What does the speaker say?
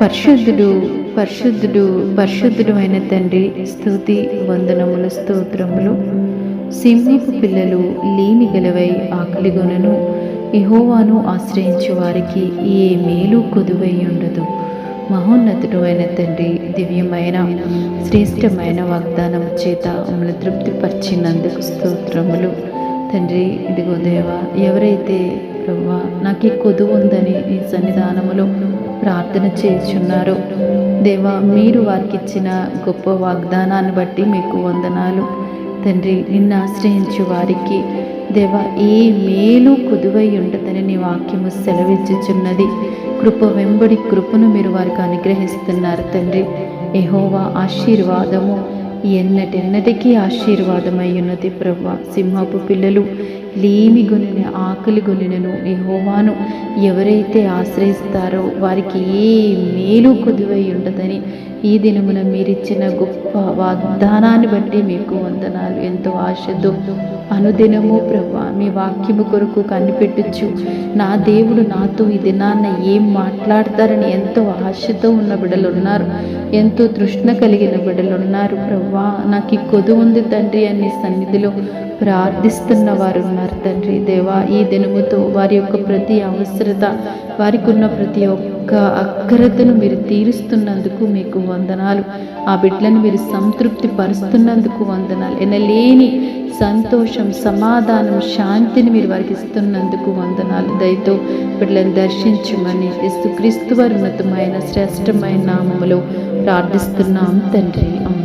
పరిశుద్ధుడు పరిశుద్ధుడు పరిశుద్ధుడు అయిన తండ్రి స్తుతి వందనముల స్తోత్రములు. సింహపు పిల్లలు లేమి గలవై ఆకలిగొనను ఇహోవాను ఆశ్రయించు వారికి ఏ మేలు కొదువై ఉండదు. మహోన్నతుడు అయిన తండ్రి దివ్యమైన శ్రేష్టమైన వాగ్దానం చేత మమ్మల్ని తృప్తిపరిచినందుకు స్తోత్రములు. తండ్రి ఇదిగో దేవా ఎవరైతే ప్రభా నాకు ఈ కొదువు ఉందని ఈ సన్నిధానములో ప్రార్థన చేస్తున్నారో దేవా మీరు వారికి ఇచ్చిన గొప్ప వాగ్దానాన్ని బట్టి మీకు వందనాలు. తండ్రి నిన్ను ఆశ్రయించు వారికి దేవా ఏ మేలు కొదువై ఉండదని నీ వాక్యము సెలవిచ్చుచున్నది. కృప వెంబడి కృపను మీరు వారికి అనుగ్రహిస్తున్నారు తండ్రి. ఎహోవా ఆశీర్వాదము ఎన్నటెన్నటికీ ఆశీర్వాదమై ఉన్నది ప్రభా సింహపు పిల్లలు లేమి గొనిన ఆకలి గొనినను యహోవాను ఎవరైతే ఆశ్రయిస్తారో వారికి ఏ మేలు కొదువై ఉండదని ఈ దినమున మీరిచ్చిన గొప్ప వాగ్దానాన్ని బట్టి మీకు వందనాలు. ఎంతో ఆశతో అనుదినము ప్రభా మీ వాక్యము కొరకు కనిపెట్టచ్చు నా దేవుడు నాతో ఈ దినాన్న ఏం మాట్లాడతారని ఎంతో ఆశతో ఉన్న బిడ్డలు ఉన్నారు ఎంతో తృష్ణ కలిగిన బిడ్డలు ఉన్నారు ప్రభా నాకు ఈ కొదు ఉంది తండ్రి అని సన్నిధిలో ప్రార్థిస్తున్న వారు ఉన్నారు తండ్రి. దేవా ఈ దినముతో వారి యొక్క ప్రతి అవసరత వారికి ఉన్న ప్రతి ఒక్క అక్కరతను మీరు తీరుస్తున్నందుకు మీకు వందనాలు. ఆ బిడ్డలను మీరు సంతృప్తి పరుస్తున్నందుకు వందనాలు. ఎనలేని సంతోషం సమాధానం శాంతిని మీరు వారికి ఇస్తున్నందుకు వందనాలు. దయతో బిడ్డలను దర్శించమని యేసుక్రీస్తు వారి ఉన్నతమైన శ్రేష్టమైన నామములో ప్రార్థిస్తున్నాం తండ్రి. అమ్మ